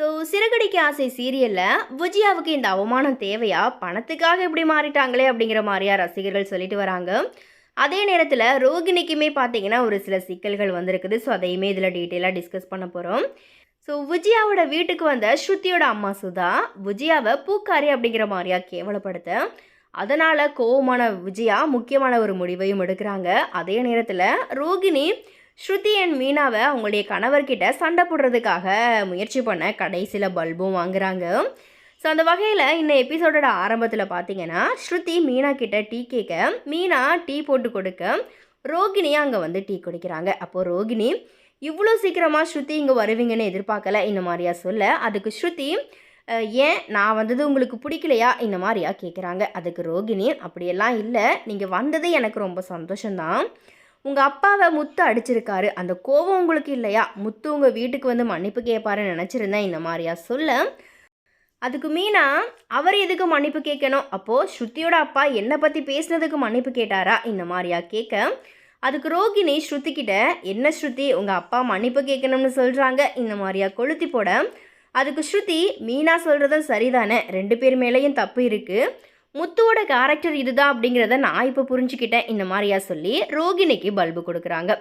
So Siragadikka ஆசை சீரியலில் விஜயாவுக்கு இந்த அவமானம் தேவையா? பணத்துக்காக இப்படி மாறிட்டாங்களே அப்படிங்கிற மாதிரியா ரசிகர்கள் சொல்லிட்டு வராங்க. அதே நேரத்தில் ரோகிணிக்குமே பார்த்தீங்கன்னா ஒரு சில சிக்கல்கள் வந்திருக்குது. ஸோ அதையுமே இதில் டீட்டெயிலாக டிஸ்கஸ் பண்ண போகிறோம் ஸோ விஜயாவோட வீட்டுக்கு வந்த ஸ்ருதியோட அம்மா சுதா விஜயாவை பூக்காரி அப்படிங்கிற மாதிரியா கேவலப்படுத்த. அதனால் கோவமான விஜயா முக்கியமான ஒரு முடிவையும் எடுக்கிறாங்க. அதே நேரத்தில் ரோகிணி ஸ்ருதி அண்ட் மீனாவை அவங்களுடைய கணவர்கிட்ட சண்டை போடுறதுக்காக முயற்சி பண்ண கடைசியில் பல்பும் வாங்குறாங்க. ஸோ அந்த வகையில் இந்த எபிசோடோட ஆரம்பத்தில் பார்த்தீங்கன்னா ஸ்ருதி மீனா கிட்ட டீ கேட்க மீனா டீ போட்டு கொடுக்க ரோகிணி அங்கே வந்து டீ குடிக்கிறாங்க. அப்போது ரோகிணி இவ்வளோ சீக்கிரமாக ஸ்ருதி இங்கே வருவீங்கன்னு எதிர்பார்க்கல இந்த மாதிரியா சொல்ல? அதுக்கு ஸ்ருதி ஏன்? நான் வந்தது உங்களுக்கு பிடிக்கலையா? இந்த மாதிரியா கேட்குறாங்க. அதுக்கு ரோகிணி அப்படியெல்லாம் இல்லை. நீங்கள் வந்தது எனக்கு ரொம்ப சந்தோஷம்தான். உங்கள் அப்பாவை முத்து அடிச்சிருக்காரு. அந்த கோபம் உங்களுக்கு இல்லையா? முத்து உங்கள் வீட்டுக்கு வந்து மன்னிப்பு கேட்பாருன்னு நினச்சிருந்தேன் இந்த மாதிரியா? சொல்ல. அதுக்கு மீனா அவர் எதுக்கு மன்னிப்பு கேட்கணும்? அப்போது ஸ்ருதியோட அப்பா என்னை பற்றி பேசுனதுக்கு மன்னிப்பு கேட்டாரா? இந்த மாதிரியா கேட்க. அதுக்கு ரோகிணி ஸ்ருதி கிட்ட என்ன ஸ்ருதி? உங்கள் அப்பா மன்னிப்பு கேட்கணும்னு சொல்கிறாங்க இந்த மாதிரியா கொளுத்தி போட. அதுக்கு ஸ்ருதி மீனா சொல்கிறதும் சரிதானே? ரெண்டு பேர் மேலேயும் தப்பு இருக்குது முத்துவோட கேரக்டர் இதுதான் அப்படிங்கிறத நான் இப்போ புரிஞ்சுக்கிட்டேன். இந்த மாதிரியா சொல்லி ரோகிணிக்கு பல்பு கொடுக்குறாங்க.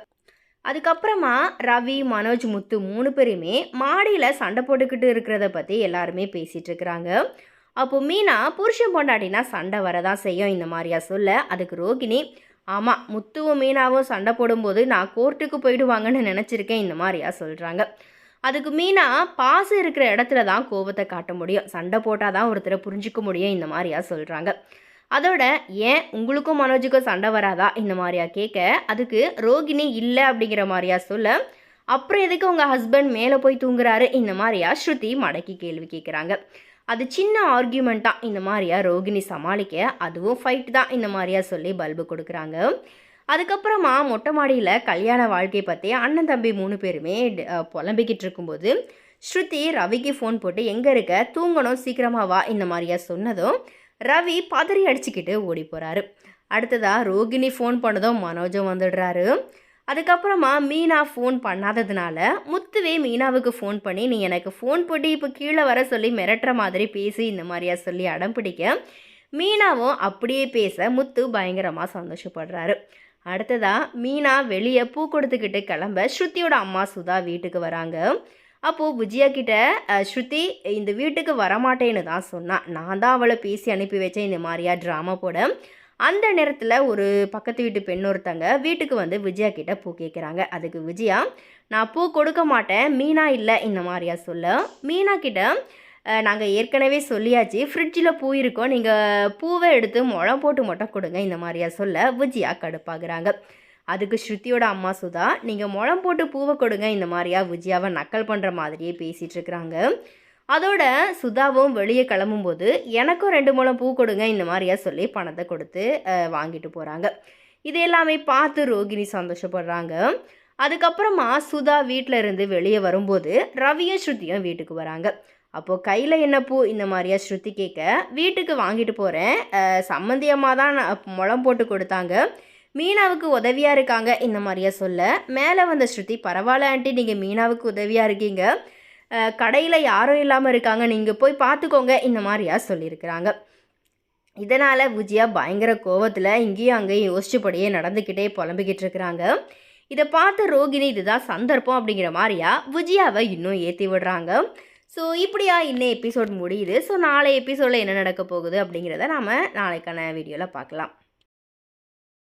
அதுக்கப்புறமா ரவி மனோஜ் முத்து மூணு பேருமே மாடியில் சண்டை போட்டுக்கிட்டு இருக்கிறத பற்றி எல்லாருமே பேசிகிட்டு இருக்கிறாங்க. அப்போது மீனா புருஷன் பொண்டாட்டினா சண்டை வரதான் செய்யும் இந்த மாதிரியா சொல்ல அதுக்கு ரோகிணி ஆமாம் முத்துவும் மீனாவும் சண்டை போடும்போது நான் கோர்ட்டுக்கு போயிடுவாங்கன்னு நினச்சிருக்கேன் இந்த மாதிரியா சொல்கிறாங்க அதுக்கு மீனா பாசம் இருக்கிற இடத்துல தான் கோபத்தை காட்ட முடியும். சண்டை போட்டால் தான் ஒருத்தரை புரிஞ்சுக்க முடியும். இந்த மாதிரியா சொல்கிறாங்க அதோட ஏன் உங்களுக்கும் மனோஜுக்கும் சண்டை வராதா? இந்த மாதிரியா கேட்க அதுக்கு ரோகிணி இல்லை அப்படிங்கிற மாதிரியா சொல்ல அப்புறம் எதுக்கு உங்கள் ஹஸ்பண்ட் மேலே போய் தூங்குறாரு? இந்த மாதிரியா ஸ்ருதி மடக்கி கேள்வி கேட்குறாங்க. அது சின்ன ஆர்கியூமெண்ட்டாக இந்த மாதிரியா ரோகிணி சமாளிக்க? அதுவும் ஃபைட் தான். இந்த மாதிரியா சொல்லி பல்பு கொடுக்குறாங்க. அதுக்கப்புறமா மொட்டை மாடியில் கல்யாண வாழ்க்கை பற்றி அண்ணன் தம்பி மூணு பேருமே ட- புலம்பிக்கிட்டு இருக்கும்போது ஸ்ருதி ரவிக்கு ஃபோன் போட்டு எங்கே இருக்க? தூங்கணும் சீக்கிரமாக வா இந்த மாதிரியா சொன்னதும் ரவி பதறி அடிச்சுக்கிட்டு ஓடி போகிறாரு அடுத்ததாக ரோகிணி ஃபோன் பண்ணதும் மனோஜும் வந்துடுறாரு. அதுக்கப்புறமா மீனா ஃபோன் பண்ணாததுனால முத்துவே மீனாவுக்கு ஃபோன் பண்ணி நீ எனக்கு ஃபோன் போட்டு இப்போ கீழே வர சொல்லி மிரட்டுற மாதிரி பேசி இந்த மாதிரியா சொல்லி அடம் பிடிக்க மீனாவும் அப்படியே பேச முத்து பயங்கரமாக சந்தோஷப்படுறாரு. அடுத்ததாக மீனா வெளியே பூ கொடுத்துக்கிட்டு கிளம்ப ஸ்ருதியோட அம்மா சுதா வீட்டுக்கு வராங்க. அப்போது விஜயா கிட்ட ஸ்ருதி இந்த வீட்டுக்கு வரமாட்டேன்னு தான் சொன்னான் நான் தான் அவளை பேசி அனுப்பி வச்சேன் இந்த மாதிரியா ட்ராமா போட. அந்த நேரத்தில் ஒரு பக்கத்து வீட்டு பெண் ஒருத்தங்க வீட்டுக்கு வந்து விஜயா கிட்ட பூ கேட்குறாங்க அதுக்கு விஜயா நான் பூ கொடுக்க மாட்டேன். மீனா இல்லை இந்த மாதிரியா சொல்ல. மீனா கிட்ட நாங்கள் ஏற்கனவே சொல்லியாச்சு. ஃப்ரிட்ஜில் பூ இருக்கோம் நீங்கள் பூவை எடுத்து முளம் போட்டு மட்டும் கொடுங்க இந்த மாதிரியா சொல்ல விஜயா கடுப்பாகிறாங்க. அதுக்கு ஸ்ருதியோட அம்மா சுதா நீங்கள் முளம் போட்டு பூவை கொடுங்க இந்த மாதிரியா விஜயாவை நக்கல் பண்ணுற மாதிரியே பேசிகிட்டு இருக்கிறாங்க. அதோட சுதாவும் வெளியே கிளம்பும்போது எனக்கும் ரெண்டு மூலம் பூ கொடுங்க இந்த மாதிரியா சொல்லி பணத்தை கொடுத்து வாங்கிட்டு போகிறாங்க இது எல்லாமே பார்த்து ரோகிணி சந்தோஷப்படுறாங்க. அதுக்கப்புறமா சுதா வீட்டில் இருந்து வெளியே வரும்போது ரவியும் ஸ்ருதியும் வீட்டுக்கு வராங்க. அப்போது கையில் என்ன பூ? இந்த மாதிரியா ஸ்ருதி கேட்க வீட்டுக்கு வாங்கிட்டு போகிறேன் சம்மந்தியமாக தான் நான் போட்டு கொடுத்தாங்க. மீனாவுக்கு உதவியாக இருக்காங்க. இந்த மாதிரியா சொல்ல. மேலே வந்த ஸ்ருதி பரவாயில்ல ஆண்டி நீங்கள் மீனாவுக்கு உதவியாக இருக்கீங்க. கடையில் யாரும் இல்லாமல் இருக்காங்க. நீங்கள் போய் பார்த்துக்கோங்க இந்த மாதிரியா சொல்லியிருக்கிறாங்க. இதனால் விஜயா பயங்கர கோவத்தில் இங்கேயும் அங்கேயும் யோசிச்சுப்படியே நடந்துக்கிட்டே புலம்பிக்கிட்டு இருக்கிறாங்க. இதை பார்த்த ரோகிணி இதுதான் சந்தர்ப்பம் அப்படிங்கிற மாதிரியா விஜயாவை இன்னும் ஏற்றி விடுறாங்க. ஸோ இப்படியா இன்னும் எபிசோட் முடியுது. ஸோ நாளை எபிசோடில் என்ன நடக்க போகுது அப்படிங்கிறத நாம் நாளைக்கான வீடியோவில் பார்க்கலாம்.